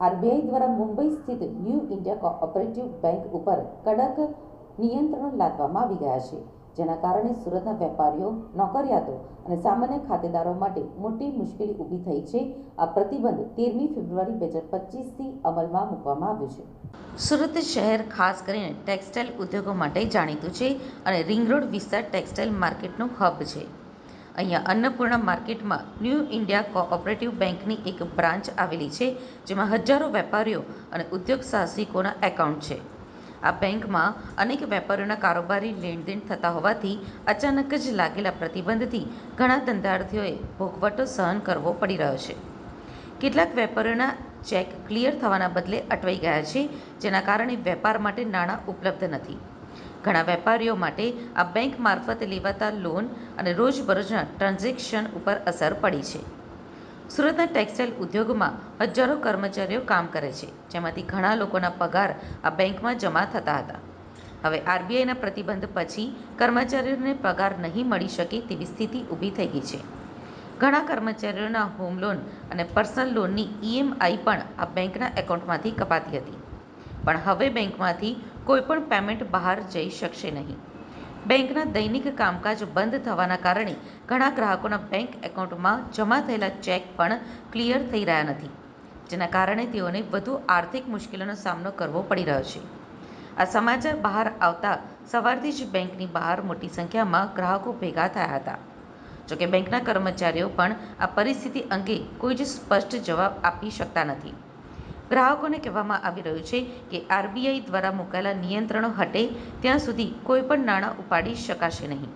RBI દ્વારા મુંબઈ સ્થિત new India cooperative bank ઉપર કડક નિયંત્રણો લાદવામાં આવી ગયા છે, જેના કારણે સુરતના વેપારીઓ નોકરિયાતો અને સામાન્ય ખાતેદારો માટે મોટી મુશ્કેલી ઊભી થઈ છે. આ પ્રતિબંધ તેરમી ફેબ્રુઆરી બે હજાર પચીસથી અમલમાં મૂકવામાં આવ્યો છે. સુરત શહેર ખાસ કરીને ટેક્સટાઇલ ઉદ્યોગો માટે જાણીતું છે અને રિંગ રોડ વિસ્તાર ટેક્સટાઇલ માર્કેટનું હબ છે. અહીંયા અન્નપૂર્ણા માર્કેટમાં ન્યૂ ઇન્ડિયા કોઓપરેટિવ બેંકની એક બ્રાન્ચ આવેલી છે, જેમાં હજારો વેપારીઓ અને ઉદ્યોગ સાહસિકોના એકાઉન્ટ છે. આ બેંકમાં અનેક વેપારીઓના કારોબારી લેણદેણ થતા હોવાથી અચાનક જ લાગેલા પ્રતિબંધથી ઘણા ધંધાર્થીઓએ ભોગવટો સહન કરવો પડી રહ્યો છે. કેટલાક વેપારીઓના ચેક ક્લિયર થવાના બદલે અટવાઈ ગયા છે, જેના કારણે વેપાર માટે નાણાં ઉપલબ્ધ નથી. ઘણા વેપારીઓ માટે આ બેંક મારફતે લેવાતા લોન અને રોજબરોજના ટ્રાન્ઝેક્શન ઉપર અસર પડી છે. સુરતના ટેક્સટાઇલ ઉદ્યોગમાં હજારો કર્મચારીઓ કામ કરે છે, જેમાંથી ઘણા લોકોના પગાર આ બેંકમાં જમા થતા હતા. હવે આરબીઆઈના પ્રતિબંધ પછી કર્મચારીઓને પગાર નહીં મળી શકે તેવી સ્થિતિ ઊભી થઈ ગઈ છે. ઘણા કર્મચારીઓના હોમ લોન અને પર્સનલ લોનની ઈએમઆઈ પણ આ બેંકના એકાઉન્ટમાંથી કપાતી હતી. પણ હવે બેંકમાંથી કોઈપણ પેમેન્ટ બહાર જઈ શકશે નહીં. બેંકના દૈનિક કામકાજ બંધ થવાના કારણે ઘણા ગ્રાહકોના બેંક એકાઉન્ટમાં જમા થયેલા ચેક પણ ક્લિયર થઈ રહ્યા નથી, જેના કારણે તેઓને વધુ આર્થિક મુશ્કેલીનો સામનો કરવો પડી રહ્યો છે. આ સમાચાર બહાર આવતા સવારથી જ બેંકની બહાર મોટી સંખ્યામાં ગ્રાહકો ભેગા થયા હતા. જોકે બેંકના કર્મચારીઓ પણ આ પરિસ્થિતિ અંગે કોઈ જ સ્પષ્ટ જવાબ આપી શકતા નથી. ગ્રાહકોને કહેવામાં આવી રહ્યું છે કે આરબીઆઈ દ્વારા મુકાયેલા નિયંત્રણો હટે ત્યાં સુધી કોઈપણ નાણાં ઉપાડી શકાશે નહીં.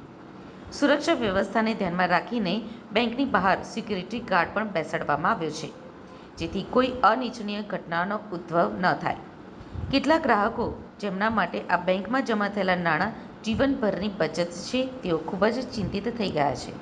સુરક્ષા વ્યવસ્થાને ધ્યાનમાં રાખીને બેંકની બહાર સિક્યુરિટી ગાર્ડ પણ બેસાડવામાં આવ્યો છે, જેથી કોઈ અનિચ્છનીય ઘટનાનો ઉદ્ભવ ન થાય. કેટલાક ગ્રાહકો જેમના માટે આ બેંકમાં જમા થયેલા નાણાં જીવનભરની બચત છે તેઓ ખૂબ જ ચિંતિત થઈ ગયા છે.